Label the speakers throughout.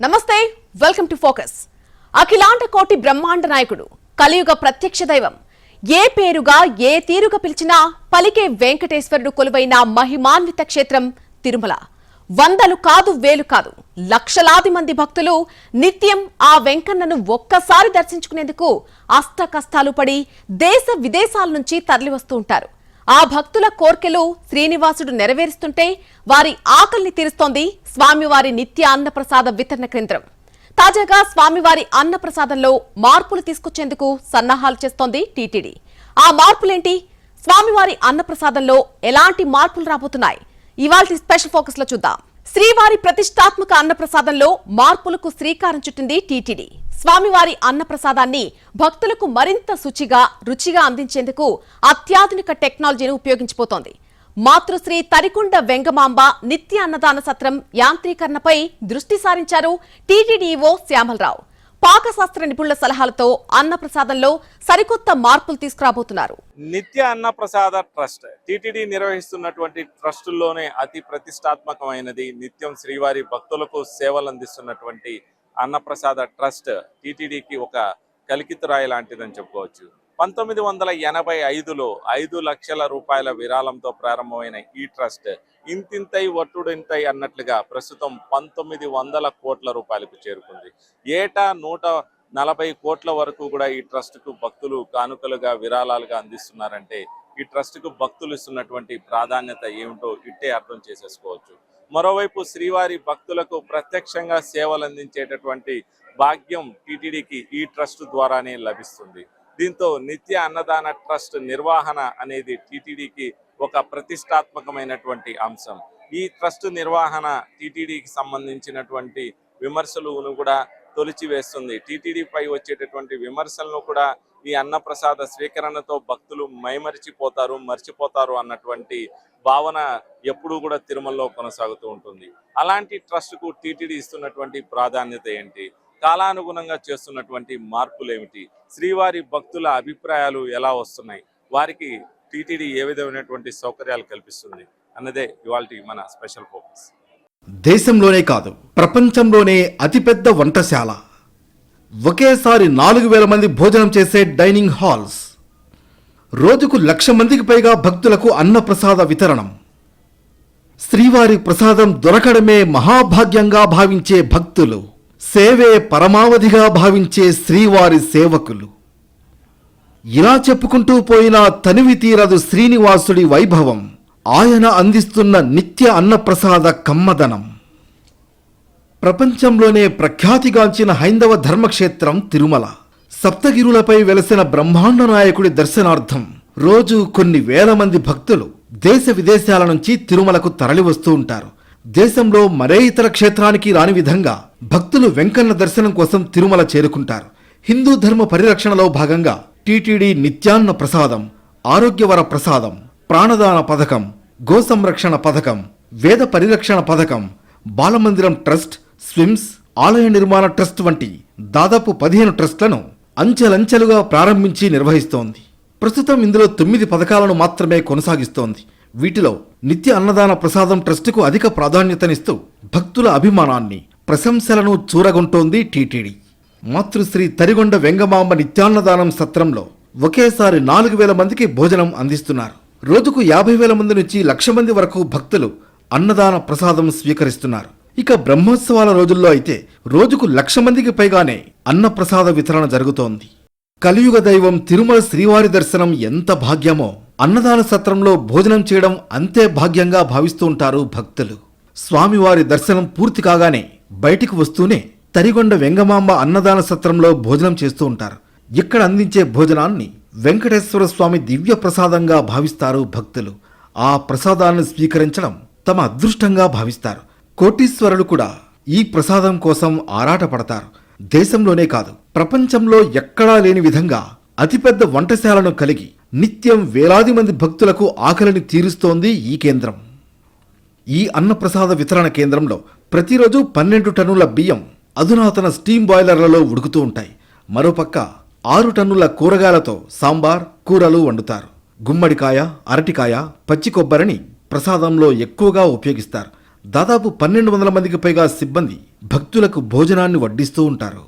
Speaker 1: నమస్తే welcome to focus. అఖిలాండ కోటి బ్రహ్మాండ నాయకుడు కలియుగ ప్రత్యక్ష దైవం ఏ పేరుగా ఏ తీరుగా పిలిచినా పలికే వెంకటేశ్వరుడు కొలువైన మహిమాన్విత క్షేత్రం తిరుమల. వందలు కాదు వేలు కాదు లక్షలాది మంది భక్తులు నిత్యం ఆ వెంకన్నను ఒక్కసారి దర్శించుకునేందుకు అష్ట కష్టాలు పడి దేశ విదేశాల నుంచి తరలివస్తూ ఉంటారు. ఆ భక్తుల కోర్కెలు శ్రీనివాసుడు నెరవేరుస్తుంటే వారి ఆకలిని తీరుస్తోంది స్వామివారి నిత్య అన్నప్రసాద వితరణ కేంద్రం. తాజాగా స్వామివారి అన్నప్రసాదంలో మార్పులు తీసుకొచ్చేందుకు సన్నాహాలు చేస్తోంది టీటీడీ. ఆ మార్పులేంటి? స్వామివారి అన్నప్రసాదంలో ఎలాంటి మార్పులు రాబోతున్నాయి? ఇవాల్టి స్పెషల్ ఫోకస్లో చూద్దాం. శ్రీవారి ప్రతిష్టాత్మక అన్నప్రసాదంలో మార్పులకు శ్రీకారం చుట్టింది టీటీడీ. స్వామివారి అన్నప్రసాదాన్ని భక్తులకు మరింత శుచిగా రుచిగా అందించేందుకు అత్యాధునిక టెక్నాలజీని ఉపయోగించిపోతోంది. మాతృశ్రీ తరికొండ వెంగమాంబ నిత్య అన్నదాన సత్రం యాంత్రీకరణపై దృష్టి సారించారు టీటీడీఓ శ్యామలరావు. పాకశాస్త్ర నిపుణుల సలహాలతో అన్నప్రసాదంలో సరికొత్త మార్పులు తీసుకురాబోతున్నారు.
Speaker 2: నిత్య అన్నప్రసాద ట్రస్ట్ టిటిడి నిర్వహిస్తున్నటువంటి ట్రస్టుల్లోనే అతి ప్రతిష్టాత్మకమైనది నిత్యం శ్రీవారి భక్తులకు సేవలు అందిస్తున్నటువంటి అన్నప్రసాద ట్రస్ట్ టీటీడీకి ఒక కలికితురాయి లాంటిదని చెప్పుకోవచ్చు. పంతొమ్మిది వందల ఎనభై ఐదులో ఐదు లక్షల రూపాయల విరాళంతో ప్రారంభమైన ఈ ట్రస్ట్ ఇంతింతై వట్టుడింతై అన్నట్లుగా ప్రస్తుతం పంతొమ్మిది వందల కోట్ల రూపాయలకు చేరుకుంది. ఏటా నూట నలభై కోట్ల వరకు కూడా ఈ ట్రస్ట్కు భక్తులు కానుకలుగా విరాళాలుగా అందిస్తున్నారంటే ఈ ట్రస్ట్కు భక్తులు ఇస్తున్నటువంటి ప్రాధాన్యత ఏమిటో ఇట్టే అర్థం చేసేసుకోవచ్చు. మరోవైపు శ్రీవారి భక్తులకు ప్రత్యక్షంగా సేవలు అందించేటటువంటి భాగ్యం టీటీడీకి ఈ ట్రస్ట్ ద్వారానే లభిస్తుంది. దీంతో నిత్య అన్నదాన ట్రస్ట్ నిర్వహణ అనేది టీటీడీకి ఒక ప్రతిష్టాత్మకమైనటువంటి అంశం. ఈ ట్రస్ట్ నిర్వహణ టీటీడీకి సంబంధించినటువంటి విమర్శలను కూడా తొలిచివేస్తుంది. టీటీడీపై వచ్చేటటువంటి విమర్శలను కూడా ఈ అన్నప్రసాద స్వీకరణతో భక్తులు మైమరిచిపోతారు మర్చిపోతారు అన్నటువంటి భావన ఎప్పుడూ కూడా తిరుమలలో కొనసాగుతూ ఉంటుంది. అలాంటి ట్రస్ట్కు టీటీడీ ఇస్తున్నటువంటి ప్రాధాన్యత ఏంటి? కాలానుగుణంగా చేస్తున్నటువంటి మార్పులు ఏమిటి శ్రీవారి భక్తుల అభిప్రాయాలు ఎలా వస్తున్నాయి? వారికి టీటీడీ ఏ విధమైనటువంటి సౌకర్యాలు కల్పిస్తుంది? అన్నదే ఇవాళ మన స్పెషల్ ఫోకస్.
Speaker 3: దేశంలోనే కాదు ప్రపంచంలోనే అతిపెద్ద వంటశాల. ఒకేసారి నాలుగు వేల మంది భోజనం చేసే డైనింగ్ హాల్స్. రోజుకు లక్ష మందికి పైగా భక్తులకు అన్నప్రసాద వితరణం. శ్రీవారి ప్రసాదం దొరకడమే మహాభాగ్యంగా భావించే భక్తులు. సేవే పరమావధిగా భావించే శ్రీవారి సేవకులు. ఇలా చెప్పుకుంటూ పోయిన తనివి తీరదు శ్రీనివాసుడి వైభవం. ఆయన అందిస్తున్న నిత్య అన్నప్రసాద కమ్మదనం. ప్రపంచంలోనే ప్రఖ్యాతిగాంచిన హైందవ ధర్మక్షేత్రం తిరుమల. సప్తగిరులపై వెలసిన బ్రహ్మాండ నాయకుడి దర్శనార్థం. రోజు కొన్ని వేల మంది భక్తులు దేశ విదేశాల నుంచి తిరుమలకు తరలివస్తూ ఉంటారు. దేశంలో మరే ఇతర క్షేత్రానికి రాని విధంగా భక్తులు వెంకన్న దర్శనం కోసం తిరుమల చేరుకుంటారు. హిందూ ధర్మ పరిరక్షణలో భాగంగా టీటీడీ నిత్యాన్న ప్రసాదం ఆరోగ్యవర ప్రసాదం ప్రాణదాన పథకం గో సంరక్షణ పథకం వేద పరిరక్షణ పథకం బాలమందిరం ట్రస్ట్ స్విమ్స్ ఆలయ నిర్మాణ ట్రస్ట్ వంటి దాదాపు పదిహేను ట్రస్ట్లను అంచెలంచెలుగా ప్రారంభించి నిర్వహిస్తోంది. ప్రస్తుతం ఇందులో తొమ్మిది పథకాలను మాత్రమే కొనసాగిస్తోంది. వీటిలో నిత్య అన్నదాన ప్రసాదం ట్రస్టుకు అధిక ప్రాధాన్యతనిస్తూ భక్తుల అభిమానాన్ని ప్రశంసలను చూరగొంటోంది టీటీడీ. మాతృశ్రీ తరిగొండ వెంగమాంబ నిత్యాన్నదానం సత్రంలో ఒకేసారి నాలుగు వేల మందికి భోజనం అందిస్తున్నారు. రోజుకు యాభై వేల మంది నుంచి లక్ష మంది వరకు భక్తులు అన్నదాన ప్రసాదం స్వీకరిస్తున్నారు. ఇక బ్రహ్మోత్సవాల రోజుల్లో అయితే రోజుకు లక్ష మందికి పైగానే అన్నప్రసాద వితరణ జరుగుతోంది. కలియుగ దైవం తిరుమల శ్రీవారి దర్శనం ఎంత భాగ్యమో అన్నదాన సత్రంలో భోజనం చేయడం అంతే భాగ్యంగా భావిస్తూ ఉంటారు భక్తులు. స్వామివారి దర్శనం పూర్తి కాగానే బయటికి వస్తూనే తరిగొండ వెంగమాంబ అన్నదాన సత్రంలో భోజనం చేస్తూ ఉంటారు. ఇక్కడ అందించే భోజనాన్ని వెంకటేశ్వర స్వామి దివ్య ప్రసాదంగా భావిస్తారు భక్తులు. ఆ ప్రసాదాన్ని స్వీకరించడం తమ అదృష్టంగా భావిస్తారు. కోటీశ్వరులు కూడా ఈ ప్రసాదం కోసం ఆరాటపడతారు. దేశంలోనే కాదు ప్రపంచంలో ఎక్కడా లేని విధంగా అతిపెద్ద వంటశాలను కలిగి నిత్యం వేలాది మంది భక్తులకు ఆకలిని తీరుస్తోంది ఈ కేంద్రం. ఈ అన్నప్రసాద వితరణ కేంద్రంలో ప్రతిరోజు పన్నెండు టన్నుల బియ్యం అధునాతన స్టీమ్ బాయిలర్లలో ఉడుకుతూ ఉంటాయి. మరోపక్క ఆరు టన్నుల కూరగాయలతో సాంబార్ కూరలు వండుతారు. గుమ్మడికాయ అరటికాయ పచ్చి కొబ్బరిని ప్రసాదంలో ఎక్కువగా ఉపయోగిస్తారు. దాదాపు పన్నెండు వందల మందికి పైగా సిబ్బంది భక్తులకు భోజనాన్ని వడ్డిస్తూ ఉంటారు.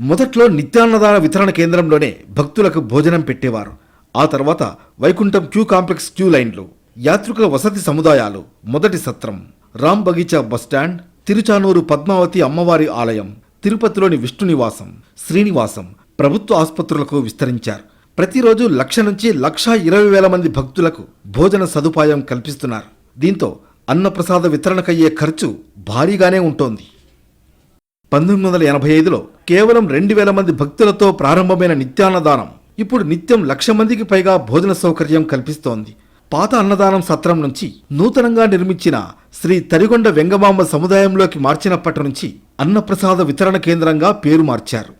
Speaker 3: మొదట్లో నిత్యాన్నదాన వితరణ కేంద్రంలోనే భక్తులకు భోజనం పెట్టేవారు. ఆ తర్వాత వైకుంఠం క్యూ కాంప్లెక్స్ క్యూ లైన్లు యాత్రికుల వసతి సముదాయాలు మొదటి సత్రం రామ్ బగీచా బస్టాండ్ తిరుచానూరు పద్మావతి అమ్మవారి ఆలయం తిరుపతిలోని విష్ణు నివాసం శ్రీనివాసం ప్రభుత్వ ఆసుపత్రులకు విస్తరించారు. ప్రతిరోజు లక్ష నుంచి లక్ష ఇరవై వేల మంది భక్తులకు భోజన సదుపాయం కల్పిస్తున్నారు. దీంతో అన్నప్రసాద వితరణకయ్యే ఖర్చు భారీగానే ఉంటోంది. పంతొమ్మిది వందల ఎనభై ఐదులో కేవలం రెండు వేల మంది భక్తులతో ప్రారంభమైన నిత్యాన్నదానం ఇప్పుడు నిత్యం లక్ష మందికి పైగా భోజన సౌకర్యం కల్పిస్తోంది. పాత అన్నదానం సత్రం నుంచి నూతనంగా నిర్మించిన శ్రీ తరిగొండ వెంగమాంబ సముదాయంలోకి మార్చినప్పటి నుంచి అన్నప్రసాద వితరణ కేంద్రంగా పేరు మార్చారు.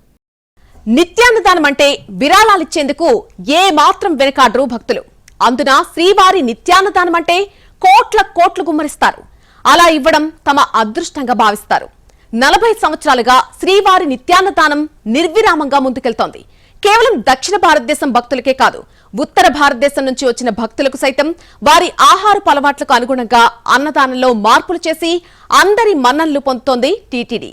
Speaker 1: నిత్యాన్నదానం అంటే విరాళాలిచ్చేందుకు ఏ మాత్రం వెనకాడరు భక్తులు. అందున శ్రీవారి నిత్యాన్నదానం అంటే కోట్ల కోట్లు గుమ్మరిస్తారు. అలా ఇవ్వడం తమ అదృష్టంగా భావిస్తారు. నలభై సంవత్సరాలుగా శ్రీవారి నిత్యాన్నదానం నిర్విరామంగా ముందుకెళ్తోంది. కేవలం దక్షిణ భారతదేశం భక్తులకే కాదు ఉత్తర భారతదేశం నుంచి వచ్చిన భక్తులకు సైతం వారి ఆహారపు అలవాట్లకు అనుగుణంగా అన్నదానంలో మార్పులు చేసి అందరి మన్ననలు పొందుతోంది టీటీడీ.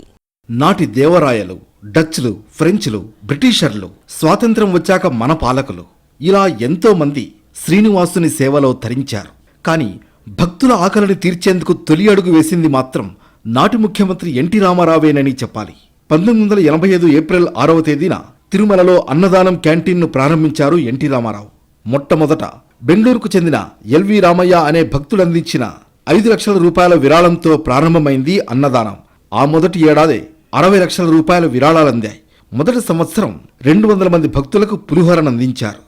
Speaker 3: నాటి దేవరాయలు డచ్లు ఫ్రెంచ్లు బ్రిటిషర్లు స్వాతంత్రం వచ్చాక మన పాలకులు. ఇలా ఎంతో మంది శ్రీనివాసుని సేవలో తరించారు కానీ భక్తుల ఆకలిని తీర్చేందుకు తొలి అడుగు వేసింది మాత్రం నాటి ముఖ్యమంత్రి ఎన్టీ రామారావేనని చెప్పాలి. పంతొమ్మిది వందల ఎనభై ఐదు ఏప్రిల్ ఆరవ తేదీన తిరుమలలో అన్నదానం క్యాంటీన్ను ప్రారంభించారు ఎన్టీ రామారావు. మొట్టమొదట బెంగళూరుకు చెందిన ఎల్వి రామయ్య అనే భక్తులందించిన ఐదు లక్షల రూపాయల విరాళంతో ప్రారంభమైంది అన్నదానం. ఆ మొదటి ఏడాది అరవై లక్షల రూపాయల విరాళాలు అందాయి. మొదటి సంవత్సరం రెండు వందల మంది భక్తులకు పులిహోరను అందించారు.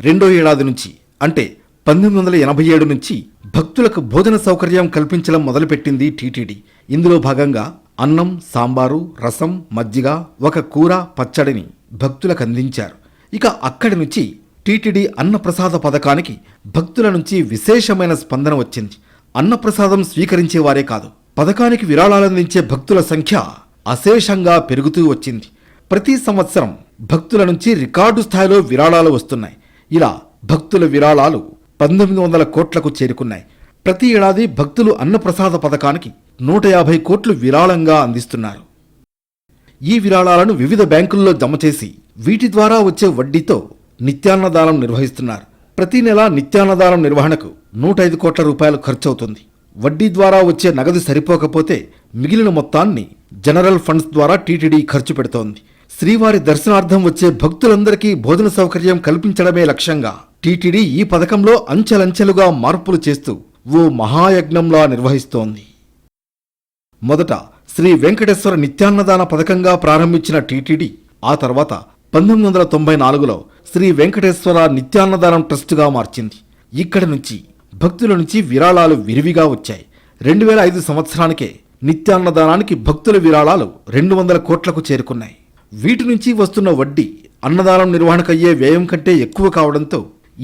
Speaker 3: రెండో ఏడాది నుంచి అంటే పంతొమ్మిది వందల ఎనభై ఏడు నుంచి భక్తులకు భోజన సౌకర్యం కల్పించడం మొదలుపెట్టింది టీటీడీ. ఇందులో భాగంగా అన్నం సాంబారు రసం మజ్జిగ ఒక కూర పచ్చడిని భక్తులకు అందించారు. ఇక అక్కడి నుంచి టీటీడీ అన్నప్రసాద పథకానికి భక్తుల నుంచి విశేషమైన స్పందన వచ్చింది. అన్నప్రసాదం స్వీకరించేవారే కాదు పథకానికి విరాళాలందించే భక్తుల సంఖ్య అశేషంగా పెరుగుతూ వచ్చింది. ప్రతి సంవత్సరం భక్తుల నుంచి రికార్డు స్థాయిలో విరాళాలు వస్తున్నాయి. ఇలా భక్తుల విరాళాలు పంతొమ్మిది వందల కోట్లకు చేరుకున్నాయి. ప్రతి ఏడాది భక్తులు అన్నప్రసాద పథకానికి నూట యాభై కోట్లు విరాళంగా అందిస్తున్నారు. ఈ విరాళాలను వివిధ బ్యాంకుల్లో జమ చేసి వీటి ద్వారా వచ్చే వడ్డీతో నిత్యాన్నదానం నిర్వహిస్తున్నారు. ప్రతి నెల నిత్యాన్నదానం నిర్వహణకు నూట ఐదు కోట్ల రూపాయలు ఖర్చవుతుంది. వడ్డీ ద్వారా వచ్చే నగదు సరిపోకపోతే మిగిలిన మొత్తాన్ని జనరల్ ఫండ్స్ ద్వారా టీటీడీ ఖర్చు పెడుతోంది. శ్రీవారి దర్శనార్థం వచ్చే భక్తులందరికీ భోజన సౌకర్యం కల్పించడమే లక్ష్యంగా టీటీడీ ఈ పథకంలో అంచెలంచెలుగా మార్పులు చేస్తూ ఓ మహాయజ్ఞంలా నిర్వహిస్తోంది. మొదట శ్రీ వెంకటేశ్వర నిత్యాన్నదాన పథకంగా ప్రారంభించిన టీటీడీ ఆ తర్వాత పంతొమ్మిది వందల తొంభై నాలుగులో శ్రీ వెంకటేశ్వర నిత్యాన్నదానం ట్రస్టుగా మార్చింది. ఇక్కడి నుంచి భక్తుల నుంచి విరాళాలు విరివిగా వచ్చాయి. రెండు వేల ఐదు సంవత్సరానికే నిత్యాన్నదానానికి భక్తుల విరాళాలు రెండు వందల కోట్లకు చేరుకున్నాయి. వీటి నుంచి వస్తున్న వడ్డీ అన్నదానం నిర్వహణకయ్యే వ్యయం కంటే ఎక్కువ కావడంతో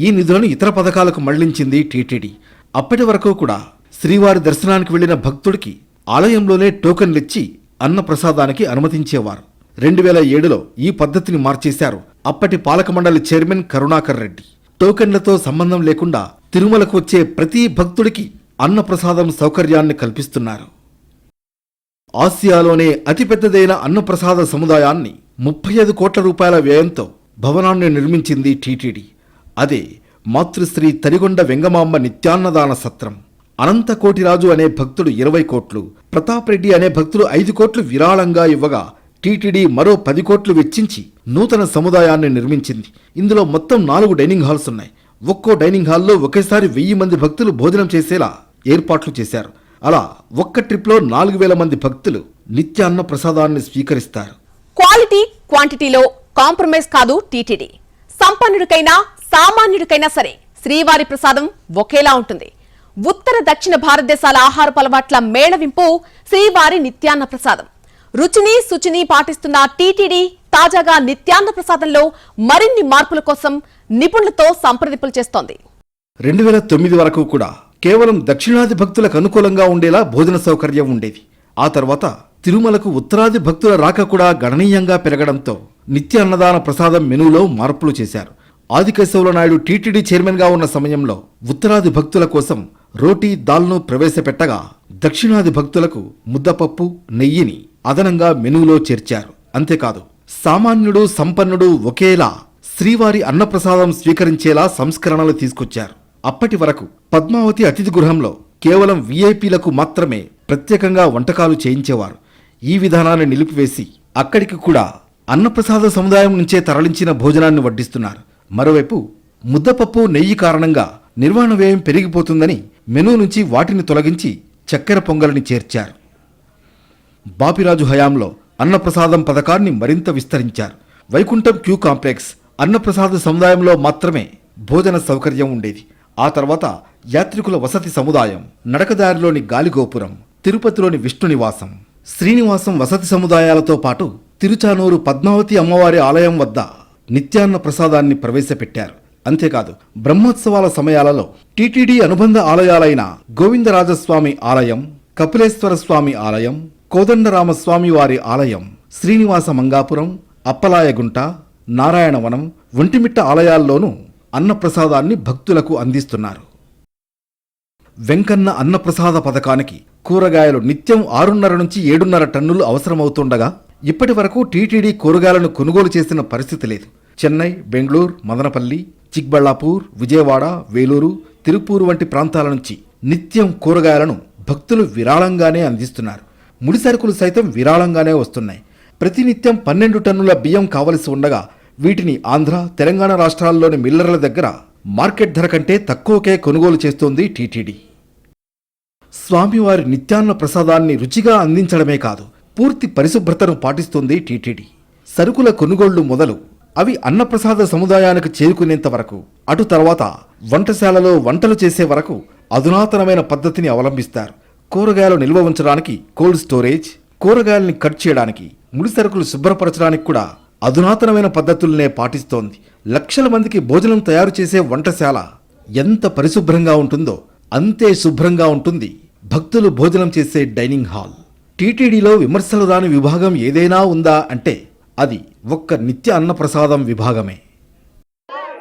Speaker 3: ఈ నిధులను ఇతర పథకాలకు మళ్ళించింది టీటీడీ. అప్పటి వరకు కూడా శ్రీవారి దర్శనానికి వెళ్ళిన భక్తుడికి ఆలయంలోనే టోకన్లిచ్చి అన్నప్రసాదానికి అనుమతించేవారు. రెండు వేల ఏడులో ఈ పద్ధతిని మార్చేశారు అప్పటి పాలక మండలి చైర్మన్ కరుణాకర్ రెడ్డి. టోకెన్లతో సంబంధం లేకుండా తిరుమలకు వచ్చే ప్రతి భక్తుడికి అన్నప్రసాదం సౌకర్యాన్ని కల్పిస్తున్నారు. ఆసియాలోనే అతిపెద్దదైన అన్నప్రసాద సముదాయాన్ని ముప్పై ఐదు కోట్ల రూపాయల వ్యయంతో భవనాన్ని నిర్మించింది టీటీడీ. అదే మాతృశ్రీ తరిగొండ వెంగమాంబ నిత్యాన్నదాన సత్రం. అనంతకోటిరాజు అనే భక్తుడు ఇరవై కోట్లు ప్రతాప్ రెడ్డి అనే భక్తుడు ఐదు కోట్లు విరాళంగా ఇవ్వగా టీటీడీ మరో పది కోట్లు వెచ్చించి నూతన సముదాయాన్ని నిర్మించింది. ఇందులో మొత్తం నాలుగు డైనింగ్ హాల్స్ ఉన్నాయి. ఒక్కో డైనింగ్ హాల్లో ఒకేసారి వెయ్యి మంది భక్తులు భోజనం చేసేలా ఏర్పాట్లు చేశారు. అలా ఒక్క ట్రిప్లో నాలుగు వేల మంది భక్తులు నిత్యాన్న ప్రసాదాన్ని స్వీకరిస్తారు.
Speaker 1: క్వాలిటీ క్వాంటిటీలో కాంప్రమైజ్ కాదు టీటీడీ. సంపన్నుడికైనా సామాన్యుడికైనా సరే శ్రీవారి ప్రసాదం ఒకేలా ఉంటుంది. ఉత్తర దక్షిణ భారతదేశాల ఆహారపు అలవాట్ల మేళవింపు శ్రీవారి నిత్యాన్న ప్రసాదం. రుచిని శుచిని పాటిస్తున్న టీటీడీ తాజాగా నిత్యాన్న ప్రసాదంలో మరిన్ని మార్పుల కోసం నిపుణులతో సంప్రదింపులు చేస్తోంది.
Speaker 3: రెండు వేల తొమ్మిది వరకు కూడా కేవలం దక్షిణాది భక్తులకు అనుకూలంగా ఉండేలా భోజన సౌకర్యం ఉండేది. ఆ తర్వాత తిరుమలకు ఉత్తరాది భక్తుల రాక కూడా గణనీయంగా పెరగడంతో నిత్య అన్నదాన ప్రసాదం మెనూలో మార్పులు చేశారు. ఆదికేశవుల నాయుడు టీటీడీ చైర్మన్గా ఉన్న సమయంలో ఉత్తరాది భక్తుల కోసం రోటీ దాల్ను ప్రవేశపెట్టగా దక్షిణాది భక్తులకు ముద్దపప్పు నెయ్యిని అదనంగా మెనూలో చేర్చారు. అంతేకాదు సామాన్యుడు సంపన్నుడు ఒకేలా శ్రీవారి అన్నప్రసాదం స్వీకరించేలా సంస్కరణలు తీసుకొచ్చారు. అప్పటి వరకు పద్మావతి అతిథి గృహంలో కేవలం వీఐపీలకు మాత్రమే ప్రత్యేకంగా వంటకాలు చేయించేవారు. ఈ విధానాన్ని నిలిపివేసి అక్కడికి కూడా అన్నప్రసాద సముదాయం నుంచే తరలించిన భోజనాన్ని వడ్డిస్తున్నారు. మరోవైపు ముద్దపప్పు నెయ్యి కారణంగా నిర్వహణ వ్యయం పెరిగిపోతుందని మెనూ నుంచి వాటిని తొలగించి చక్కెర పొంగలిని చేర్చారు. బాపిరాజు హయాంలో అన్నప్రసాదం పథకాన్ని మరింత విస్తరించారు. వైకుంఠం క్యూ కాంప్లెక్స్ అన్నప్రసాద సముదాయంలో మాత్రమే భోజన సౌకర్యం ఉండేది. ఆ తర్వాత యాత్రికుల వసతి సముదాయం నడకదారిలోని గాలిగోపురం తిరుపతిలోని విష్ణు నివాసం. శ్రీనివాసం వసతి సముదాయాలతో పాటు తిరుచానూరు పద్మావతి అమ్మవారి ఆలయం వద్ద నిత్యాన్న ప్రసాదాన్ని ప్రవేశపెట్టారు. అంతేకాదు బ్రహ్మోత్సవాల సమయాలలో టీటీడీ అనుబంధ ఆలయాలైన గోవిందరాజస్వామి ఆలయం కపిలేశ్వర స్వామి ఆలయం కోదండరామస్వామి వారి ఆలయం శ్రీనివాస మంగాపురం అప్పలాయగుంట నారాయణవనం ఒంటిమిట్ట ఆలయాల్లోనూ అన్నప్రసాదాన్ని భక్తులకు అందిస్తున్నారు. వెంకన్న అన్నప్రసాద పథకానికి కూరగాయలు నిత్యం ఆరున్నర నుంచి ఏడున్నర టన్నులు అవసరమవుతుండగా ఇప్పటి వరకు టీటీడీ కూరగాయలను కొనుగోలు చేసిన పరిస్థితి లేదు. చెన్నై బెంగళూరు మదనపల్లి చిక్బళ్ళాపూర్ విజయవాడ వేలూరు తిరుపూరు వంటి ప్రాంతాల నుంచి నిత్యం కూరగాయలను భక్తులు విరాళంగానే అందిస్తున్నారు. ముడి సరుకులు సైతం విరాళంగానే వస్తున్నాయి. ప్రతినిత్యం పన్నెండు టన్నుల బియ్యం కావలసి ఉండగా వీటిని ఆంధ్ర తెలంగాణ రాష్ట్రాల్లోని మిల్లర్ల దగ్గర మార్కెట్ ధర కంటే తక్కువకే కొనుగోలు చేస్తోంది టీటీడీ. స్వామివారి నిత్యాన్న ప్రసాదాన్ని రుచిగా అందించడమే కాదు పూర్తి పరిశుభ్రతను పాటిస్తోంది టీటీడీ. సరుకుల కొనుగోళ్ళు మొదలు అవి అన్నప్రసాద సముదాయానికి చేరుకునేంత వరకు అటు తర్వాత వంటశాలలో వంటలు చేసే వరకు అధునాతనమైన పద్ధతిని అవలంబిస్తారు. కూరగాయలు నిల్వ ఉంచడానికి కోల్డ్ స్టోరేజ్ కూరగాయల్ని కట్ చేయడానికి ముడి సరుకులు శుభ్రపరచడానికి కూడా అధునాతనమైన పద్ధతులనే పాటిస్తోంది. లక్షల మందికి భోజనం తయారు చేసే వంటశాల ఎంత పరిశుభ్రంగా ఉంటుందో అంతే శుభ్రంగా ఉంటుంది. భక్తులు భోజనం చేసే డైనింగ్ హాల్. టీటీడీలో విమర్శలు రాని విభాగం ఏదైనా ఉందా అంటే అది ఒక్క నిత్య అన్నప్రసాదం విభాగమే.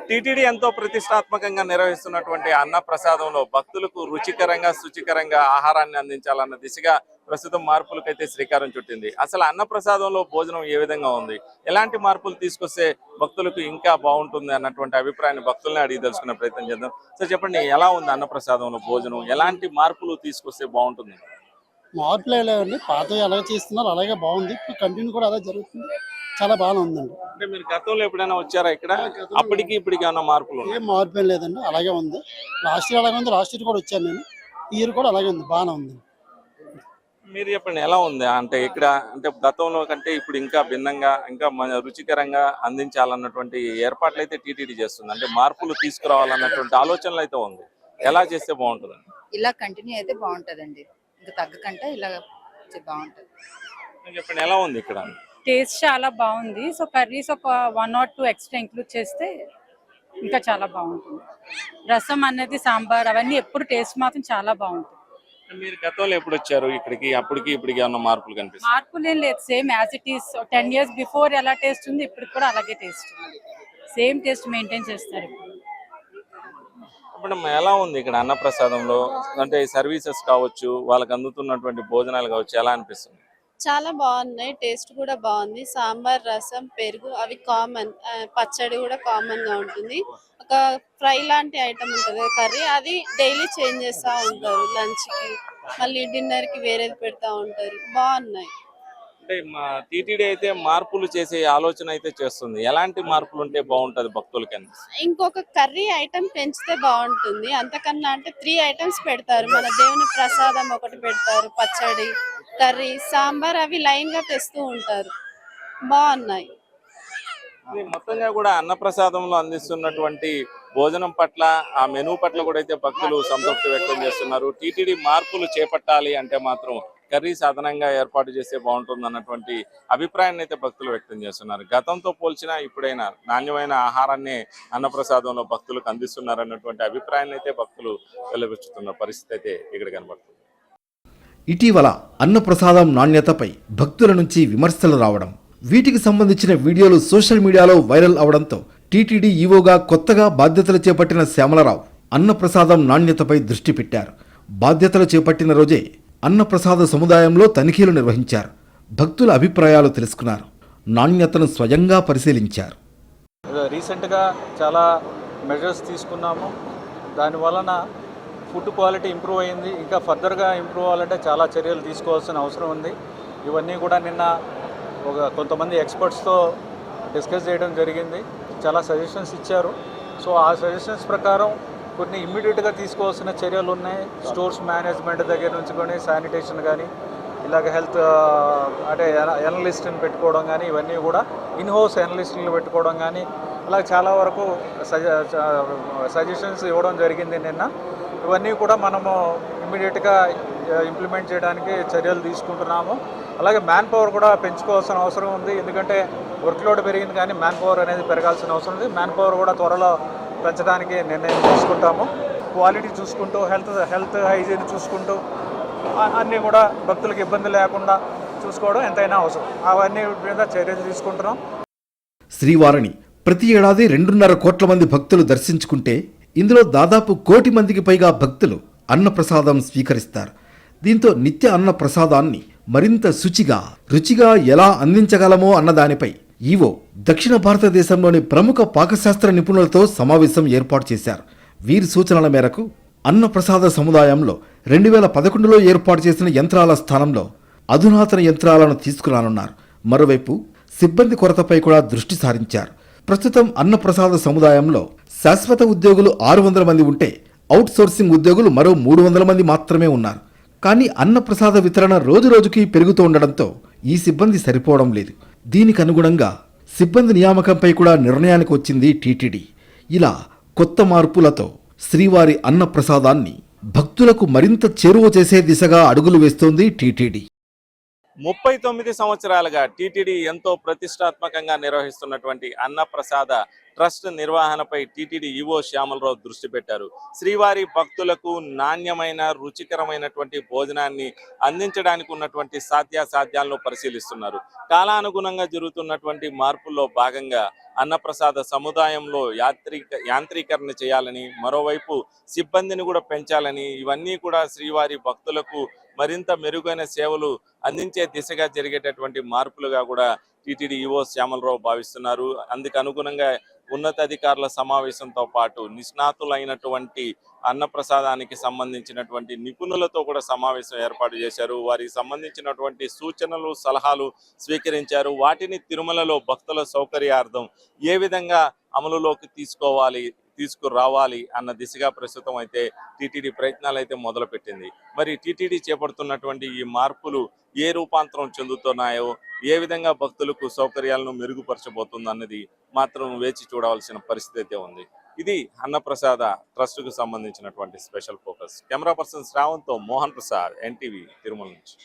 Speaker 2: టీటీడీ ఎంతో ప్రతిష్టాత్మకంగా నిర్వహిస్తున్నటువంటి అన్న ప్రసాదంలో భక్తులకు రుచికరంగా శుచికరంగా ఆహారాన్ని అందించాలన్న దిశగా ప్రస్తుతం మార్పులకైతే శ్రీకారం చుట్టింది. అసలు అన్న ప్రసాదంలో భోజనం ఏ విధంగా ఉంది? ఎలాంటి మార్పులు తీసుకొస్తే భక్తులకు ఇంకా బాగుంటుంది అన్నటువంటి అభిప్రాయాన్ని భక్తుల్ని అడిగి తెలుసుకునే ప్రయత్నం చేద్దాం. సో చెప్పండి ఎలా ఉంది అన్న ప్రసాదంలో భోజనం? ఎలాంటి మార్పులు తీసుకొస్తే బాగుంటుంది?
Speaker 4: మార్పులు లేవండి. పాత ఎలాగ చేస్తున్నారు అలాగే బాగుంది. కంటిన్యూ కూడా అలా జరుగుతుంది. చాలా బాగానే ఉందండి.
Speaker 2: అంటే మీరు గతంలో ఎప్పుడైనా వచ్చారా ఇక్కడ? అప్పటికి ఇప్పటికి ఏమైనా మార్పులు
Speaker 4: ఏం మార్పు లేదండి. అలాగే ఉంది. లాస్ట్ ఇయర్ అలాగే ఉంది. లాస్ట్ ఇయర్ కూడా వచ్చాను నేను. ఇయర్ కూడా అలాగే ఉంది. బాగానే ఉంది.
Speaker 2: మీరు చెప్పండి ఎలా ఉంది? అంటే ఇక్కడ అంటే గతంలో కంటే ఇప్పుడు ఇంకా భిన్నంగా ఇంకా మన రుచికరంగా అందించాలన్నటువంటి ఏర్పాట్లు అయితే టీటీడీ చేస్తుంది. అంటే మార్పులు తీసుకురావాలన్నటువంటి ఆలోచనలు అయితే ఉంది. ఎలా చేస్తే బాగుంటుంది
Speaker 5: ఇలా కంటిన్యూ అయితే బాగుంటదండి. ఇంకా తగ్గకంటే ఇలా బాగుంటది.
Speaker 2: చెప్పండి ఎలా ఉంది ఇక్కడ?
Speaker 6: టేస్ట్ చాలా బాగుంది. సో కర్రీస్ ఒక one or two extra include చేస్తే ఇంకా చాలా బాగుంటుంది. రసం అనేది సాంబార్ అవన్నీ ఎప్పుడు టేస్ట్ మాత్రం చాలా బాగుంటుంది.
Speaker 2: మీరు గతంలో ఎప్పుడు వచ్చారు ఇక్కడికి? అప్పటికి ఇప్పటికి ఏమన్నా మార్పులు కనిపిస్తాయి?
Speaker 6: మార్పులు ఏం లేదు. Same as it is. Ten years before ఎలా టేస్ట్ ఉంది ఇప్పుడు కూడా అలాగే టేస్ట్ ఉంది. సేమ్ టేస్ట్ మెయింటైన్ చేస్తారు ఇప్పుడు.
Speaker 2: ఇప్పుడు ఎలా ఉంది ఇక్కడ అన్నప్రసాదంలో? అంటే సర్వీసెస్ కావచ్చు వాళ్ళకి అందుతున్నటువంటి భోజనాలు కావచ్చు ఎలా అనిపిస్తుంది?
Speaker 7: చాలా బాగున్నాయి టేస్ట్ కూడా బాగుంది. సాంబార్ రసం పెరుగు అవి కామన్ పచ్చడి కూడా కామన్గా ఉంటుంది. ఒక ఫ్రై లాంటి ఐటమ్ ఉంటుంది కర్రీ అది డైలీ చేంజ్ చేస్తూ ఉంటారు. లంచ్కి మళ్ళీ డిన్నర్కి వేరేది పెడతా ఉంటారు. బాగున్నాయి.
Speaker 2: అంటే మా టీటీడీ అయితే మార్పులు చేసే ఆలోచన అయితే చేస్తుంది. ఎలాంటి మార్పులు ఉంటే బాగుంటది భక్తులకి
Speaker 7: ఇంకొక కర్రీ ఐటమ్ పెంచితే బాగుంటుంది. అంతకన్నా అంటే త్రీ ఐటమ్స్ పెడతారు. మన దేవుని ప్రసాదం ఒకటి పెడతారు పచ్చడి. కర్రీ సాంబార్ అవి లైన్గా తెస్తూ ఉంటారు. బాగున్నాయి.
Speaker 2: మొత్తంగా కూడా అన్నప్రసాదంలో అందిస్తున్నటువంటి భోజనం పట్ల ఆ మెనూ పట్ల కూడా అయితే భక్తులు సంతృప్తి వ్యక్తం చేస్తున్నారు. టీటీడీ మార్పులు చేపట్టాలి అంటే మాత్రం కర్రీ సాధనంగా ఏర్పాటు చేస్తే బాగుంటుంది అన్నటువంటి అభిప్రాయాన్ని అయితే భక్తులు వ్యక్తం చేస్తున్నారు. గతంతో పోల్చినా ఇప్పుడైనా నాణ్యమైన ఆహారాన్ని అన్నప్రసాదంలో భక్తులకు అందిస్తున్నారు అన్నటువంటి అభిప్రాయాన్ని అయితే భక్తులు వెలువచ్చుతున్న పరిస్థితి అయితే ఇక్కడ కనబడుతుంది.
Speaker 3: ఇటీవల అన్నప్రసాదం నాణ్యతపై భక్తుల నుంచి విమర్శలు రావడం వీటికి సంబంధించిన వీడియోలు సోషల్ మీడియాలో వైరల్ అవడంతో టీటీడీ ఈవోగా కొత్తగా బాధ్యతలు చేపట్టిన శ్యామలరావు అన్నప్రసాదం నాణ్యతపై దృష్టి పెట్టారు. బాధ్యతలు చేపట్టిన రోజే అన్నప్రసాద సముదాయంలో తనిఖీలు నిర్వహించారు. భక్తుల అభిప్రాయాలు తెలుసుకున్నారు. నాణ్యతను స్వయంగా పరిశీలించారు.
Speaker 8: రీసెంట్గా చాలా మెజర్స్ తీసుకున్నాము. దాని వలన ఫుడ్ క్వాలిటీ ఇంప్రూవ్ అయింది. ఇంకా ఫర్దర్గా ఇంప్రూవ్ అవ్వాలంటే చాలా చర్యలు తీసుకోవాల్సిన అవసరం ఉంది. ఇవన్నీ కూడా నిన్న ఒక కొంతమంది ఎక్స్పర్ట్స్తో డిస్కస్ చేయడం జరిగింది. చాలా సజెషన్స్ ఇచ్చారు. సో ఆ సజెషన్స్ ప్రకారం కొన్ని ఇమ్మీడియట్గా తీసుకోవాల్సిన చర్యలు ఉన్నాయి. స్టోర్స్ మేనేజ్మెంట్ దగ్గర నుంచి కానీ శానిటేషన్ కానీ ఇలాగ హెల్త్ అంటే ఎనలిస్ట్ని పెట్టుకోవడం కానీ ఇవన్నీ కూడా ఇన్హౌస్ ఎనలిస్ట్లు ఎనలిస్టులు పెట్టుకోవడం కానీ అలా చాలా వరకు సజ సజెషన్స్ ఇవ్వడం జరిగింది నిన్న. ఇవన్నీ కూడా మనము ఇమ్మీడియట్గా ఇంప్లిమెంట్ చేయడానికి చర్యలు తీసుకుంటున్నాము. అలాగే మ్యాన్ పవర్ కూడా పెంచుకోవాల్సిన అవసరం ఉంది. ఎందుకంటే వర్క్ లోడ్ పెరిగింది కానీ మ్యాన్ పవర్ అనేది పెరగాల్సిన అవసరం ఉంది. మ్యాన్ పవర్ కూడా త్వరలో పెంచడానికి నిర్ణయం తీసుకుంటాము. క్వాలిటీ చూసుకుంటూ హెల్త్ హెల్త్ హైజీన్ చూసుకుంటూ అన్నీ కూడా భక్తులకు ఇబ్బంది లేకుండా చూసుకోవడం ఎంతైనా అవసరం. అవన్నీ మీద చర్యలు తీసుకుంటున్నాం.
Speaker 3: శ్రీవారిని ప్రతి ఏడాది రెండున్నర కోట్ల మంది భక్తులు దర్శించుకుంటే ఇందులో దాదాపు కోటి మందికి పైగా భక్తులు అన్నప్రసాదం స్వీకరిస్తారు. దీంతో నిత్య అన్నప్రసాదాన్ని మరింత శుచిగా రుచిగా ఎలా అందించగలమో అన్నదానిపై ఈవో దక్షిణ భారతదేశంలోని ప్రముఖ పాకశాస్త్ర నిపుణులతో సమావేశం ఏర్పాటు చేశారు. వీరి సూచనల మేరకు అన్నప్రసాద సముదాయంలో రెండు వేల పదకొండులో ఏర్పాటు చేసిన యంత్రాల స్థానంలో అధునాతన యంత్రాలను తీసుకురానున్నారు. మరోవైపు సిబ్బంది కొరతపై కూడా దృష్టి సారించారు. ప్రస్తుతం అన్నప్రసాద సముదాయంలో శాశ్వత ఉద్యోగులు ఆరు వందల మంది ఉంటే అవుట్సోర్సింగ్ ఉద్యోగులు మరో మూడు వందల మంది మాత్రమే ఉన్నారు. కానీ అన్నప్రసాద వితరణ రోజురోజుకి పెరుగుతూ ఉండడంతో ఈ సిబ్బంది సరిపోవడం లేదు. దీనికి అనుగుణంగా సిబ్బంది నియామకంపై కూడా నిర్ణయానికి వచ్చింది టీటీడీ. ఇలా కొత్త మార్పులతో శ్రీవారి అన్నప్రసాదాన్ని భక్తులకు మరింత చేరువ చేసే దిశగా అడుగులు వేస్తోంది టీటీడీ.
Speaker 2: ముప్పై తొమ్మిది సంవత్సరాలుగా టీటీడీ ఎంతో ప్రతిష్టాత్మకంగా నిర్వహిస్తున్నటువంటి అన్నప్రసాద ట్రస్ట్ నిర్వహణపై టీటీడీ ఈవో శ్యామలరావు దృష్టి పెట్టారు. శ్రీవారి భక్తులకు నాణ్యమైన రుచికరమైనటువంటి భోజనాన్ని అందించడానికి ఉన్నటువంటి సాధ్యాసాధ్యాలను పరిశీలిస్తున్నారు. కాలానుగుణంగా జరుగుతున్నటువంటి మార్పుల్లో భాగంగా అన్నప్రసాద సముదాయంలో యాత్రిక యాంత్రీకరణ చేయాలని మరోవైపు సిబ్బందిని కూడా పెంచాలని ఇవన్నీ కూడా శ్రీవారి భక్తులకు మరింత మెరుగైన సేవలు అందించే దిశగా జరిగేటటువంటి మార్పులుగా కూడా టీటీడీ ఈవో శ్యామలరావు భావిస్తున్నారు. అందుకు అనుగుణంగా ఉన్నతాధికారుల సమావేశంతో పాటు నిష్ణాతులైనటువంటి అన్నప్రసాదానికి సంబంధించినటువంటి నిపుణులతో కూడా సమావేశం ఏర్పాటు చేశారు. వారికి సంబంధించినటువంటి సూచనలు సలహాలు స్వీకరించారు. వాటిని తిరుమలలో భక్తుల సౌకర్యార్థం ఏ విధంగా అమలులోకి తీసుకోవాలి తీసుకురావాలి అన్న దిశగా ప్రస్తుతం అయితే టీటీడీ ప్రయత్నాలు అయితే మొదలుపెట్టింది. మరి టీటీడీ చేపడుతున్నటువంటి ఈ మార్పులు ఏ రూపాంతరం చెందుతున్నాయో ఏ విధంగా భక్తులకు సౌకర్యాలను మెరుగుపరచబోతుందన్నది మాత్రం వేచి చూడవలసిన పరిస్థితి అయితే ఉంది. ఇది అన్నప్రసాద ట్రస్టుకు సంబంధించినటువంటి స్పెషల్ ఫోకస్. కెమెరా పర్సన్ శ్రావణ్తో మోహన్ ప్రసాద్ ఎన్టీవీ తిరుమల నుంచి.